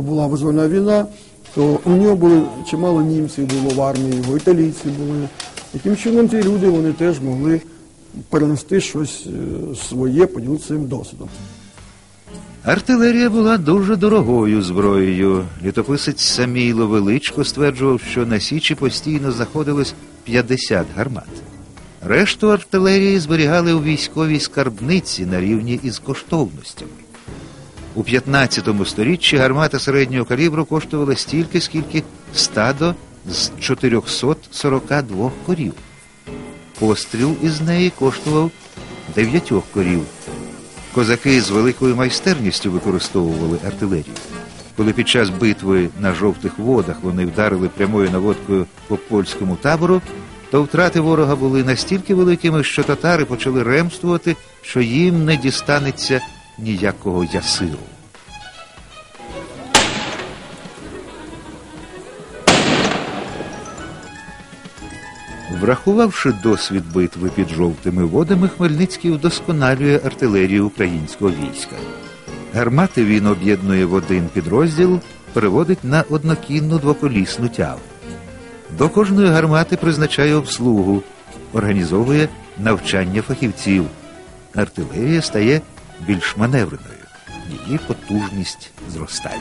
Була визвольна війна, то у нього було чимало німців було в армії, його італійці були. Таким чином ці люди вони теж могли перенести щось е, своє, поділитися своїм досвідом. Артилерія була дуже дорогою зброєю. Літописець Самійло Величко стверджував, що на Січі постійно знаходилось 50 гармат. Решту артилерії зберігали у військовій скарбниці на рівні із коштовностями. У 15 сторіччі гармата середнього калібру коштувала стільки, скільки стадо з 442 корів. Постріл із неї коштував 9 корів. Козаки з великою майстерністю використовували артилерію. Коли під час битви на жовтих водах вони вдарили прямою наводкою по польському табору, то втрати ворога були настільки великими, що татари почали ремствувати, що їм не дістанеться ніякого ясиру. Врахувавши досвід битви під жовтими водами, Хмельницький вдосконалює артилерію українського війська. Гармати він об'єднує в один підрозділ, переводить на однокінну двоколісну тягу. До кожної гармати призначає обслугу, організовує навчання фахівців. Артилерія стає більш маневреною, її потужність зростає.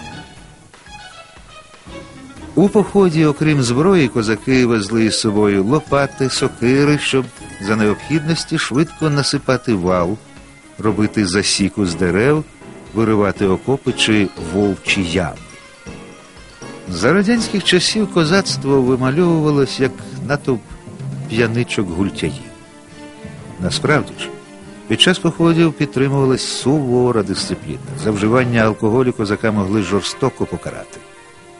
У поході, окрім зброї, козаки везли із собою лопати, сокири, щоб за необхідності швидко насипати вал, робити засіку з дерев, виривати окопи чи вовчі ями. За радянських часів козацтво вимальовувалось як натовп п'яничок гультяїв. Насправді ж, під час походів підтримувалась сувора дисципліна. За вживання алкоголю козака могли жорстоко покарати.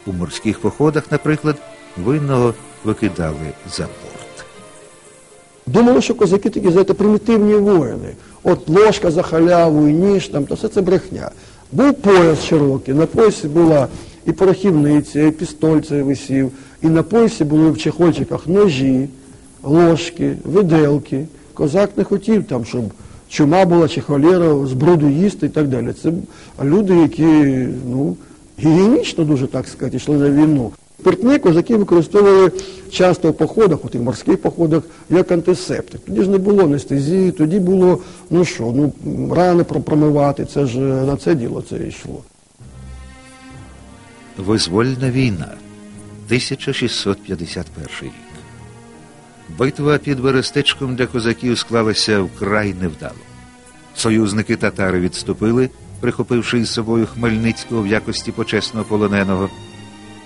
У морських походах, наприклад, винного викидали за борт. Думали, що козаки такі, знаєте, примітивні воїни. От ложка за халяву, і ніж, там, то все це брехня. Був пояс широкий, на поясі була і порохівниця, і пістоль цей висів, і на поясі були в чехольчиках ножі, ложки, виделки. Козак не хотів там, щоб чума була чи холера, з їсти і так далі. Це люди, які, ну, гігієнічно дуже, так сказати, йшли на війну. Спиртні козаки використовували часто в походах, у тих морських походах, як антисептик. Тоді ж не було анестезії, тоді було, ну що, ну, рани промивати, це ж на це діло це йшло. Визвольна війна 1651 рік. Битва під Берестечком для козаків склалася вкрай невдало. Союзники татари відступили, прихопивши із собою Хмельницького в якості почесного полоненого.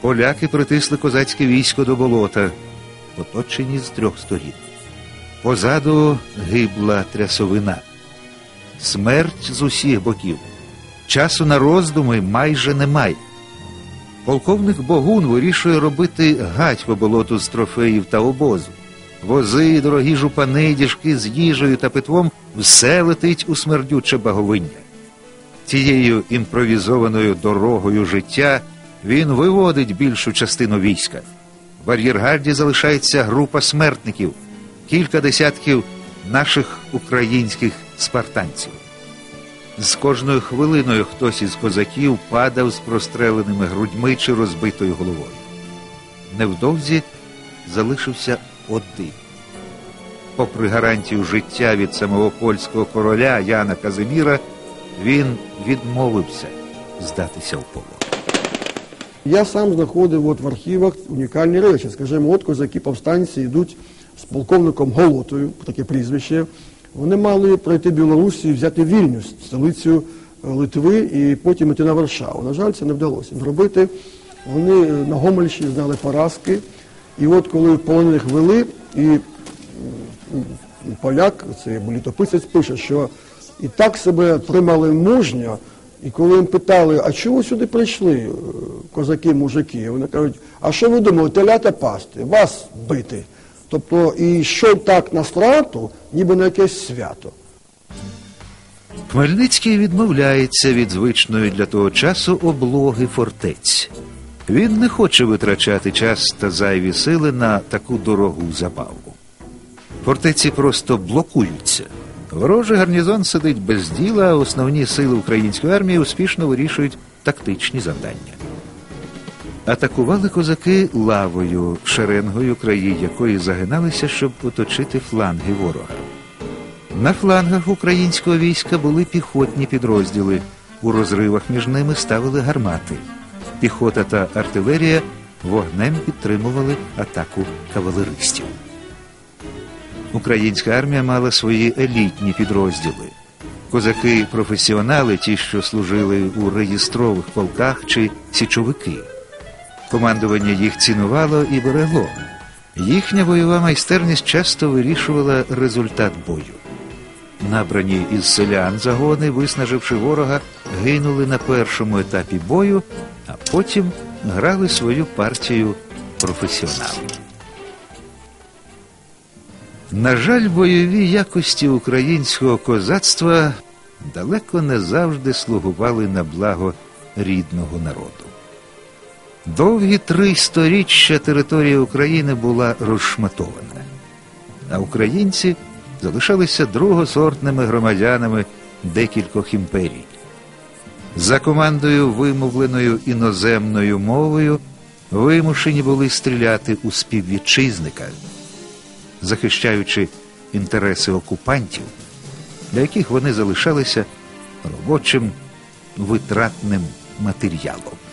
Поляки притисли козацьке військо до болота, оточені з трьох сторін. Позаду гибла трясовина, смерть з усіх боків. Часу на роздуми майже немає. Полковник Богун вирішує робити гать по болоту з трофеїв та обозу. Вози, дорогі жупани, діжки з їжею та питвом все летить у смердюче баговиння. Тією імпровізованою дорогою життя він виводить більшу частину війська. В ар'єргарді залишається група смертників, кілька десятків наших українських спартанців. З кожною хвилиною хтось із козаків падав з простреленими грудьми чи розбитою головою. Невдовзі залишився один. Попри гарантію життя від самого польського короля Яна Казиміра, він відмовився здатися в полон. Я сам знаходив от в архівах унікальні речі. Скажімо, от козаки повстанці йдуть з полковником Голотою, таке прізвище. Вони мали пройти Білорусі і взяти Вільнюс, столицю Литви, і потім йти на Варшаву. На жаль, це не вдалося зробити. Вони на Гомельщині знали поразки. І от коли полонених вели, і поляк, це літописець пише, що і так себе тримали мужньо, і коли їм питали, а ви сюди прийшли, е, козаки, мужики? Вони кажуть, а що ви думали, телята пасти, вас бити? Тобто і йшов так на страту, ніби на якесь свято. Хмельницький відмовляється від звичної для того часу облоги фортець. Він не хоче витрачати час та зайві сили на таку дорогу забаву. Фортеці просто блокуються. Ворожий гарнізон сидить без діла, а основні сили української армії успішно вирішують тактичні завдання. Атакували козаки лавою, шеренгою краї якої загиналися, щоб оточити фланги ворога. На флангах українського війська були піхотні підрозділи. У розривах між ними ставили гармати. Піхота та артилерія вогнем підтримували атаку кавалеристів. Українська армія мала свої елітні підрозділи. Козаки-професіонали, ті, що служили у реєстрових полках чи січовики. Командування їх цінувало і берегло. Їхня бойова майстерність часто вирішувала результат бою. Набрані із селян загони, виснаживши ворога, гинули на першому етапі бою, а потім грали свою партію професіонали. На жаль, бойові якості українського козацтва далеко не завжди слугували на благо рідного народу. Довгі три сторіччя територія України була розшматована, а українці залишалися другосортними громадянами декількох імперій. За командою, вимовленою іноземною мовою, вимушені були стріляти у співвітчизника, захищаючи інтереси окупантів, для яких вони залишалися робочим витратним матеріалом.